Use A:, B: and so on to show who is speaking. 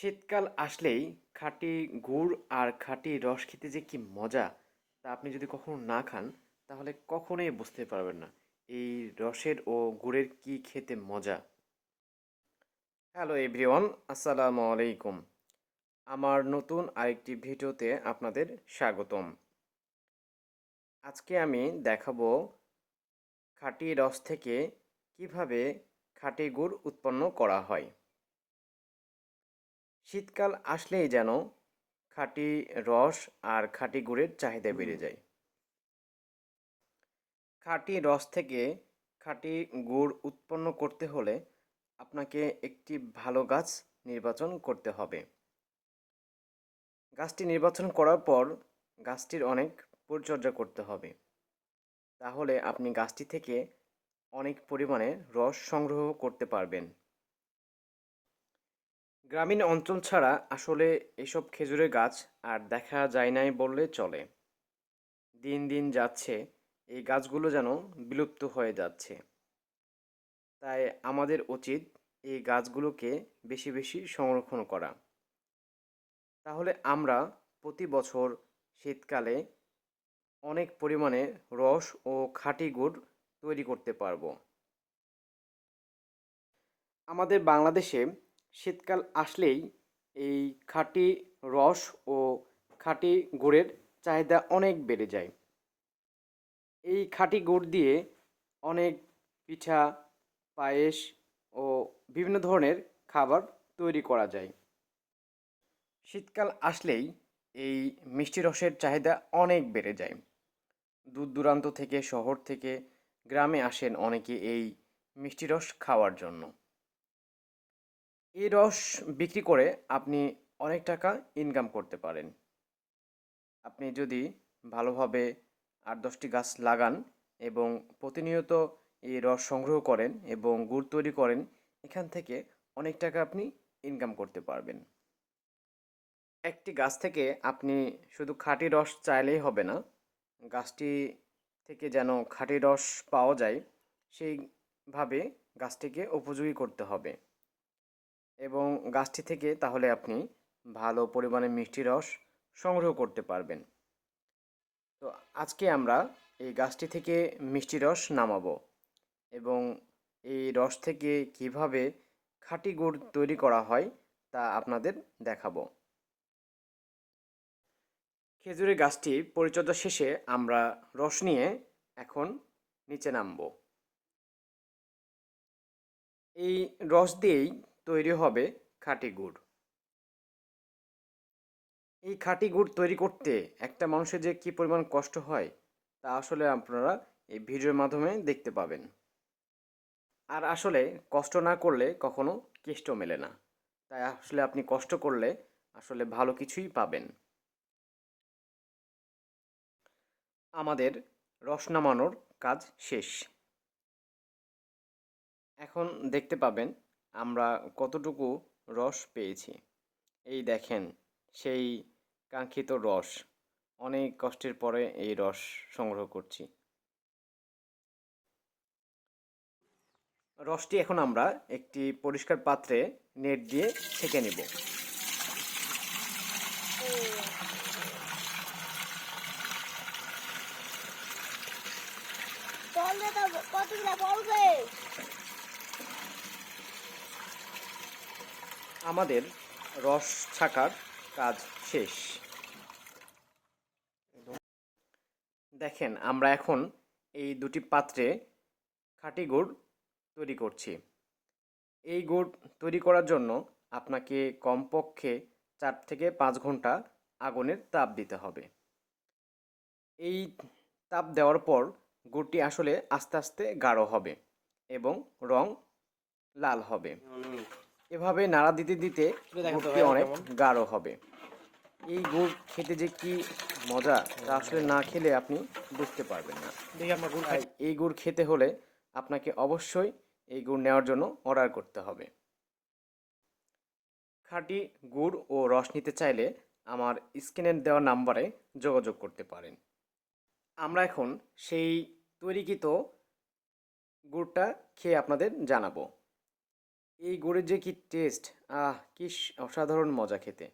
A: শীতকাল আসলেই খাঁটি গুড় আর খাঁটি রস খেতে যে কি মজা, তা আপনি যদি কখনো না খান, তাহলে কখনোই বুঝতে পারবেন না। এই রসের ও গুড়ের কি খেতে মজা। হ্যালো এভরিওয়ান আসসালামু আলাইকুম। আমার নতুন আরেকটি ভিডিওতে আপনাদের স্বাগতম। আজকে আমি দেখাবো খাঁটি রস থেকে কীভাবে খাঁটি গুড় উৎপন্ন করা হয়। শীতকাল আসলেই যেন খাঁটি রস আর খাঁটি গুড়ের চাহিদা বেড়ে যায়। খাঁটি রস থেকে খাঁটি গুড় উৎপন্ন করতে হলে আপনাকে একটি ভালো গাছ নির্বাচন করতে হবে। গাছটি নির্বাচন করার পর গাছটির অনেক পরিচর্যা করতে হবে। তাহলে আপনি গাছটি থেকে অনেক পরিমাণে রস সংগ্রহ করতে পারবেন। গ্রামীণ অঞ্চল ছাড়া আসলে এসব খেজুরের গাছ আর দেখা যায় নাই বললে চলে। দিন দিন যাচ্ছে, এই গাছগুলো যেন বিলুপ্ত হয়ে যাচ্ছে। তাই আমাদের উচিত এই গাছগুলোকে বেশি বেশি সংরক্ষণ করা। তাহলে আমরা প্রতি বছর শীতকালে অনেক পরিমাণে রস ও খাঁটি গুড় তৈরি করতে পারব। আমাদের বাংলাদেশে শীতকাল আসলেই এই খাঁটি রস ও খাঁটি গুড়ের চাহিদা অনেক বেড়ে যায়। এই খাঁটি গুড় দিয়ে অনেক পিঠা, পায়েস ও বিভিন্ন ধরনের খাবার তৈরি করা যায়। শীতকাল আসলেই এই মিষ্টি রসের চাহিদা অনেক বেড়ে যায়। দূর দূরান্ত থেকে, শহর থেকে গ্রামে আসেন অনেকে এই মিষ্টি রস খাওয়ার জন্য। এই রস বিক্রি করে আপনি অনেক টাকা ইনকাম করতে পারেন। আপনি যদি ভালোভাবে আট দশটি গাছ লাগান এবং প্রতিনিয়ত এই রস সংগ্রহ করেন এবং গুড় তৈরি করেন, এখান থেকে অনেক টাকা আপনি ইনকাম করতে পারবেন। একটি গাছ থেকে আপনি শুধু খাঁটি রস চাইলেই হবে না, গাছটি থেকে যেন খাঁটি রস পাওয়া যায়, সেইভাবে গাছটিকে উপযোগী করতে হবে। এবং গাছটি থেকে তাহলে আপনি ভালো পরিমাণে মিষ্টি রস সংগ্রহ করতে পারবেন। তো আজকে আমরা এই গাছটি থেকে মিষ্টি রস নামাবো এবং এই রস থেকে কীভাবে খাঁটি গুড় তৈরি করা হয় তা আপনাদের দেখাবো। খেজুরের গাছটি পরিচর্যা শেষে আমরা রস নিয়ে এখন নিচে নামবো। এই রস দিয়েই তৈরি হবে খাঁটি গুড়। এই খাঁটি গুড় তৈরি করতে একটা মানুষের যে কী পরিমাণ কষ্ট হয়, তা আসলে আপনারা এই ভিডিওর মাধ্যমে দেখতে পাবেন। আর আসলে কষ্ট না করলে কখনো কেষ্ট মেলে না। তাই আসলে আপনি কষ্ট করলে আসলে ভালো কিছুই পাবেন। আমাদের রস নামানোর কাজ শেষ। এখন দেখতে পাবেন আমরা কতটুকু রস পেয়েছি। এই দেখেন, সেই কাঙ্ক্ষিত রস। অনেক কষ্টের পরে এই রস সংগ্রহ করছি। রসটি এখন আমরা একটি পরিষ্কার পাত্রে নেট দিয়ে ছেঁকে নেব। আমাদের রস ছাকার কাজ শেষ। দেখেন, আমরা এখন এই দুটি পাত্রে খাঁটি গুড় তৈরি করছি। এই গুড় তৈরি করার জন্য আপনাকে কমপক্ষে চার থেকে পাঁচ ঘণ্টা আগুনের তাপ দিতে হবে। এই তাপ দেওয়ার পর গুড়টি আসলে আস্তে আস্তে গাঢ় হবে এবং রং লাল হবে। এভাবে নাড়া দিতে দিতে গুড়টি অনেক গাঢ় হবে। এই গুড় খেতে যে কি মজা তা আসলে না খেলে আপনি বুঝতে পারবেন না। এই গুড় খেতে হলে আপনাকে অবশ্যই এই গুড় নেওয়ার জন্য অর্ডার করতে হবে। খাঁটি গুড় ও রস নিতে চাইলে আমার স্ক্রিনের দেওয়া নাম্বারে যোগাযোগ করতে পারেন। আমরা এখন সেই তৈরিকৃত গুড়টা খেয়ে আপনাদের জানাব। এই গুড়ের যে কি টেস্ট আহ কি অসাধারণ মজা খেতে।